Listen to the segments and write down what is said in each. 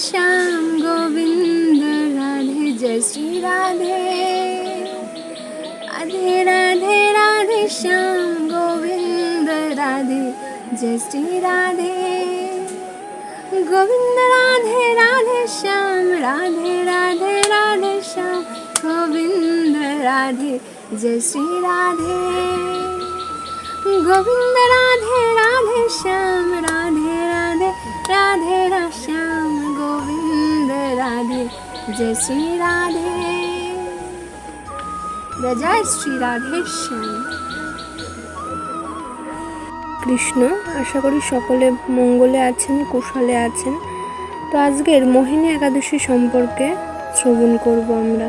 শ্যাম গোবিন্দ রাধে, জয় শ্রী রাধে। রাধে রাধে রাধে শ্যাম গোবিন্দ রাধে, জয় শ্রী রাধে। গোবিন্দ রাধে রাধে শ্যাম, রাধে রাধে রাধে শ্যাম, গোবিন্দ রাধে, জয় শ্রী রাধে। গোবিন্দ রাধে রাধে শ্যাম, রাধে রাধে রাধে শ্যাম। জয় শ্রী রাধে জয় শ্রী রাধেশ্যাম কৃষ্ণ, আশা করি সকলে মঙ্গলে আছেন, কুশলে আছেন। তো আজকের মোহিনী একাদশী সম্পর্কে শ্রবণ করব আমরা।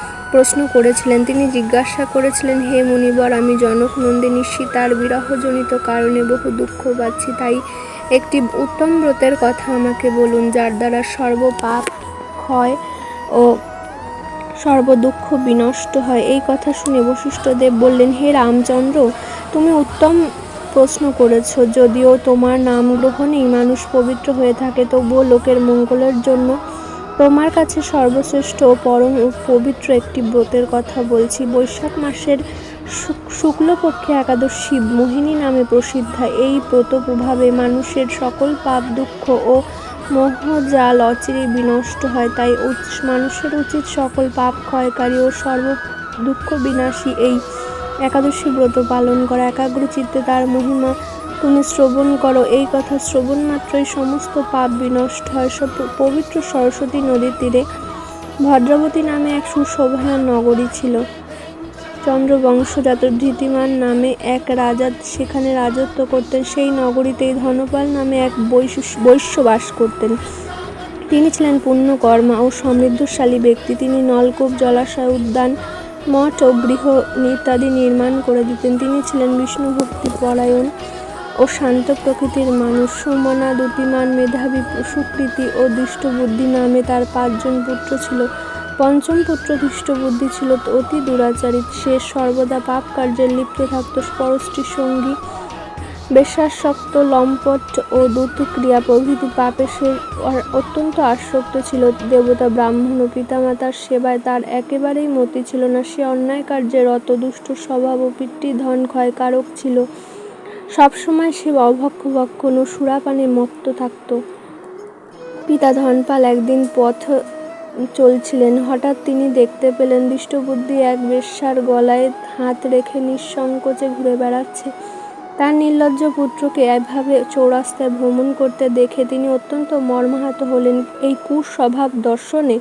প্রশ্ন করেছিলেন, তিনি জিজ্ঞাসা করেছিলেন, হে মুনিবর, আমি জনক নন্দিনী সীতার বিরহজনিত কারণে বহু দুঃখ পাচ্ছি, তাই একটি উত্তম ব্রতের কথা আমাকে বলুন, যার দ্বারা সর্বপাপ ক্ষয় ও সর্বদুঃখ বিনষ্ট হয়। এই কথা শুনে বশিষ্ঠদেব বললেন, হে রামচন্দ্র, তুমি উত্তম প্রশ্ন করেছ, যদিও তোমার নাম গ্রহণেই মানুষ পবিত্র হয়ে থাকে, তবুও লোকের মঙ্গলের জন্য তোমার কাছে সর্বশ্রেষ্ঠ ও পরম ও পবিত্র একটি ব্রতের কথা বলছি। বৈশাখ মাসের শুক্লপক্ষে একাদশী মোহিনী নামে প্রসিদ্ধা। এই ব্রত প্রভাবে মানুষের সকল পাপ, দুঃখ ও মোহজাল অচিরে বিনষ্ট হয়। তাই মানুষের উচিত সকল পাপ ক্ষয়কারী ও সর্ব দুঃখ বিনাশী এই একাদশী ব্রত পালন করা। একাগ্র চিত্তে তার মহিমা তুমি শ্রবণ করো। এই কথা শ্রবণ মাত্রই সমস্ত পাপ বিনষ্ট হয়। সব পবিত্র সরস্বতী নদীর তীরে ভদ্রাবতী নামে এক সুশোভা নগরী ছিল। চন্দ্রবংশজাত ধৃতিমান নামে এক রাজা সেখানে রাজত্ব করতেন। সেই নগরীতেই ধনপাল নামে এক বৈশ- বৈশ্য বাস করতেন। তিনি ছিলেন পুণ্যকর্মা ও সমৃদ্ধশালী ব্যক্তি। তিনি নলকূপ, জলাশয় উদ্যান, মঠ ও গৃহ ইত্যাদি নির্মাণ করে দিতেন। তিনি ছিলেন বিষ্ণু ভক্তি পরায়ণ। ও শান্ত প্রকৃতির মানুষ। সুমনা, দুতিমান, মেধাবী, সুকৃতি ও দুষ্টবুদ্ধি নামে তার পাঁচজন পুত্র ছিল। পঞ্চম পুত্র দুষ্টবুদ্ধি ছিল অতি দুরাচারী সে সর্বদা পাপ কার্যে লিপ্ত থাকত। পরশ্রী সঙ্গী, বেশাসক্ত, লম্পট ও দ্যুতিক্রিয়া প্রভৃতি পাপে সে অত্যন্ত আসক্ত ছিল। দেবতা, ব্রাহ্মণ ও পিতামাতার সেবায় তার একেবারেই মতি ছিল না। সে অন্যায় কার্যে রত দুষ্ট স্বভাব ও পিতৃ ধন ক্ষয়কারক ছিল। সবসময় সে অভক্ষ ভক্ষণ ও সুরাপানে মত্ত থাকত। পিতা ধনপাল একদিন পথ চলছিলেন। হঠাৎ তিনি দেখতে পেলেন, দুষ্টবুদ্ধি এক বেশ্যার গলায় হাত রেখে নিঃসংকোচে ঘুরে বেড়াচ্ছে। তার নির্লজ্জ পুত্রকে এভাবে চৌরাস্তায় ভ্রমণ করতে দেখে তিনি অত্যন্ত মর্মাহত হলেন। এই কুস্বভাব দর্শনে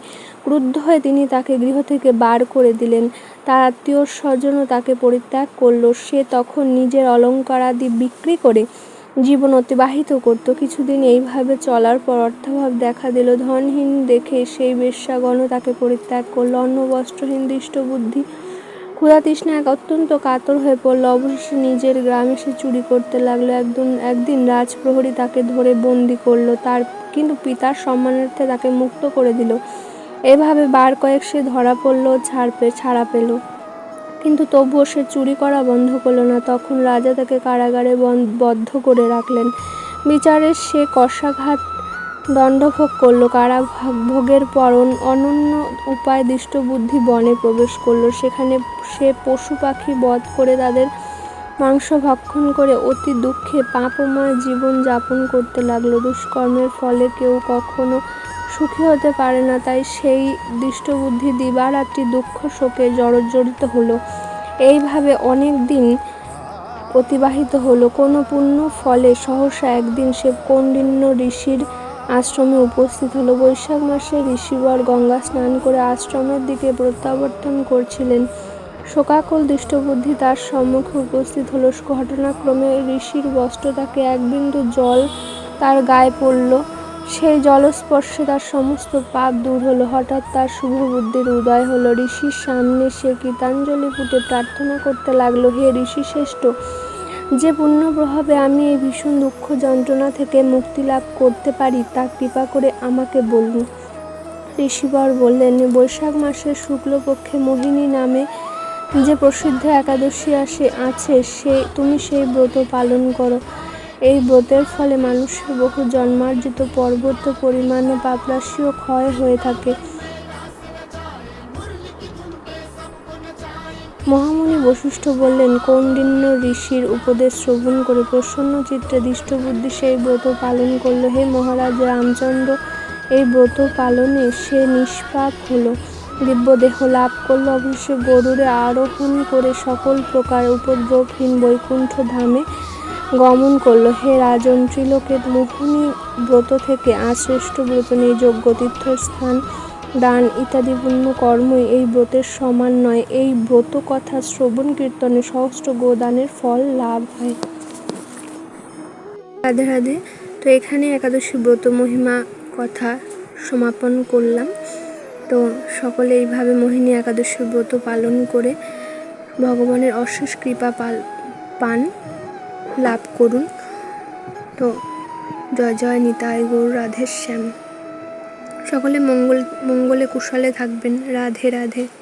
ক্রুদ্ধ হয়ে তিনি তাকে গৃহ থেকে বার করে দিলেন। তার আত্মীয় স্বজনও তাকে পরিত্যাগ করল। সে তখন নিজের অলঙ্কারাদি বিক্রি করে জীবন অতিবাহিত করত। কিছুদিন এইভাবে চলার পর অর্থাভাব দেখা দিল। ধনহীন দেখে সেই বেশ্যাগণও তাকে পরিত্যাগ করল। অন্য বস্ত্রহীন দৃষ্ট বুদ্ধি ক্ষুধা এক অত্যন্ত কাতর হয়ে পড়ল। অবশেষে নিজের গ্রামে সে চুরি করতে লাগল। একদিন একদিন রাজপ্রহরী তাকে ধরে বন্দি করল। তার, কিন্তু পিতার সম্মানার্থে তাকে মুক্ত করে দিল। এভাবে বার কয়েক সে ধরা পড়ল, ছাড় পে, ছাড়া পেল। কিন্তু তবুও সে চুরি করা বন্ধ করল না। তখন রাজা তাকে কারাগারে বদ্ধ করে রাখলেন। বিচারে সে কষাঘাত দণ্ডভোগ করল। কারাভোগের পর অন- অনন্য উপায় বুদ্ধি বনে প্রবেশ করল। সেখানে সে পশু পাখি বধ করে তাদের মাংস ভক্ষণ করে অতি দুঃখে পাপময় জীবন যাপন করতে লাগল। দুষ্কর্মের ফলে কেউ কখনো সুখী হতে পারে না, তাই সেই দুষ্টবুদ্ধি দিবারাত্রি দুঃখ শোকে জর্জরিত হলো। এইভাবে অনেক দিন অতিবাহিত হলো। কোনো পুণ্য ফলে সহসা একদিন সে কৌন্ডিন্য ঋষির আশ্রমে উপস্থিত হলো। বৈশাখ মাসে ঋষিবর গঙ্গা স্নান করে আশ্রমের দিকে প্রত্যাবর্তন করছিলেন। শোকাকুল দুষ্টবুদ্ধি তার সম্মুখে উপস্থিত হলো। ঘটনাক্রমে ঋষির বস্ত্র তাকে এক বিন্দু জল তার গায়ে পড়ল। সেই জলস্পর্শে তার সমস্ত পাপ দূর হলো। হঠাৎ তার শুভ বুদ্ধির উদয় হলো। ঋষির সামনে সে কীতাঞ্জলি ফুটে প্রার্থনা করতে লাগল, হে ঋষি শ্রেষ্ঠ যে পুণ্য প্রভাবে আমি এই ভীষণ দুঃখ যন্ত্রণা থেকে মুক্তি লাভ করতে পারি তা কৃপা করে আমাকে বলুন। ঋষিবর বললেন, বৈশাখ মাসের শুক্লপক্ষে মোহিনী নামে যে প্রসিদ্ধ একাদশী আসে, আছে, সে, তুমি সেই ব্রত পালন করো। এই ব্রতের ফলে মানুষের বহু জন্মার্জিত পর্বত পরিমাণ পাপরাশিও ক্ষয় হয়ে থাকে। মহামুনি বশিষ্ঠ বললেন, কৌন্ডিন্য ঋষির উপদেশ শ্রবণ করে প্রসন্ন চিত্তে দৃষ্টবুদ্ধি সেই ব্রত পালন করল। হে মহারাজ, রামচন্দ্র, এই ব্রত পালনে সে নিষ্পাপ হলো। দিব্যদেহ লাভ করল। অবশ্যই গরুরে আরোহণ করে সকল প্রকার উপদ্রবহীন বৈকুণ্ঠ ধামে গমন করল। হে রাজন, ত্রিলোকের মোহিনী ব্রত থেকে আর শ্রেষ্ঠ ব্রত নেই। যোগ্য তীর্থস্থান, দান ইত্যাদি পুণ্য কর্মই এই ব্রতের সমান নয়। এই ব্রত কথা শ্রবণ, কীর্তনে সহস্র গোদানের ফল লাভ হয়। রাধে রাধে। তো এখানে একাদশী ব্রত মহিমা কথা সমাপন করলাম। তো সকলে এইভাবে মোহিনী একাদশী ব্রত পালন করে ভগবানের অশেষ কৃপা পাল, পান, লাভ করুন। তো জয় জয় নিতাই গৌর, রাধে শ্যাম। সকলে মঙ্গল, মঙ্গলে কুশলে থাকবেন। রাধে রাধে।